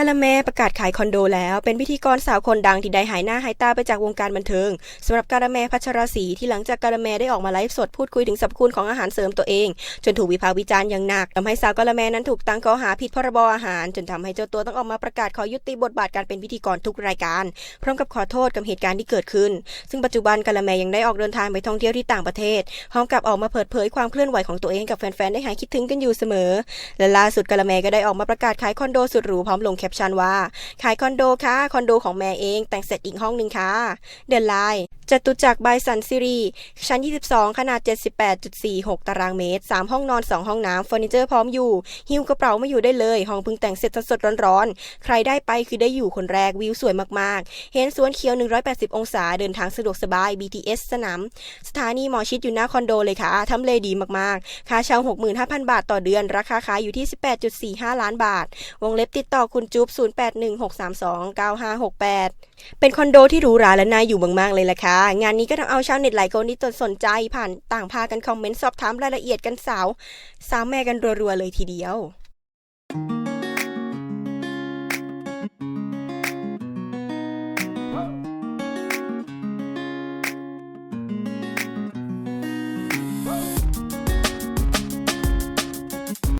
กะละแมประกาศขายคอนโดแล้ว เป็นพิธีกรสาวคนดังที่ได้หายหน้าหายตาไปจากวงการบันเทิงสำหรับกะละแมพัชรศรีที่หลังจากกะละแมได้ออกมาไลฟ์สดพูดคุยถึงสรรพคุณของอาหารเสริมตัวเอง จนถูกวิพากษ์วิจารณ์อย่างหนักทำให้สาวกะละแมนั้นถูกตั้งข้อหาผิดพรบอาหาร จนทำให้เจ้าตัวต้องออกมาประกาศขอยุติบทบาทการเป็นพิธีกรทุกรายการ พร้อมกับขอโทษกับเหตุการณ์ที่เกิดขึ้น ซึ่งปัจจุบันกะละแมยังได้ออกเดินทางไปท่องเที่ยวที่ต่างประเทศพร้อมกับออกมาเปิดเผยความเคลื่อนไหวของตัวเองกับแฟนๆได้หายคิดถึงกันอยู่เสมอและล่าสุดกะละแมก็ได้ออกมาประกาศขายคอนโดสุดหรูพร้อมลงแคปชั่นว่า ขายคอนโดค่ะ คอนโดของแม่เองแต่งเสร็จอีกห้องหนึ่งค่ะ เดินไลน์จตุจักรบายสันซิรีชั้น 22 ขนาด 78.46 ตารางเมตร 3 ห้องนอน 2 ห้องน้ำเฟอร์นิเจอร์พร้อมอยู่ หิ้วกระเป๋ามาอยู่ได้เลย ห้องพิ่งแต่งเสร็จสดๆร้อนๆ ใครได้ไปคือได้อยู่คนแรกวิวสวยมากๆ เห็นสวนเขียว 180 องศา เดินทางสะดวกสบาย BTS สนาม สถานีหมอชิดอยู่หน้าคอนโดเลยค่ะทำเลดีมากๆ ค่าเช่า 65,000 บาทต่อเดือน ราคาขายอยู่ที่ 18.45 ล้านบาท วงเล็บติดต่อคุณจุ๊บ0816329568 เป็นคอนโดที่หรูหราและน่าอยู่มากๆเลยล่ะค่ะ งานนี้ก็ทำเอาชาวเน็ตหลายคนที่สนใจผ่านต่างพากันคอมเมนต์สอบถามรายละเอียดกันสาว สาวแม่กันรัวๆเลยทีเดียว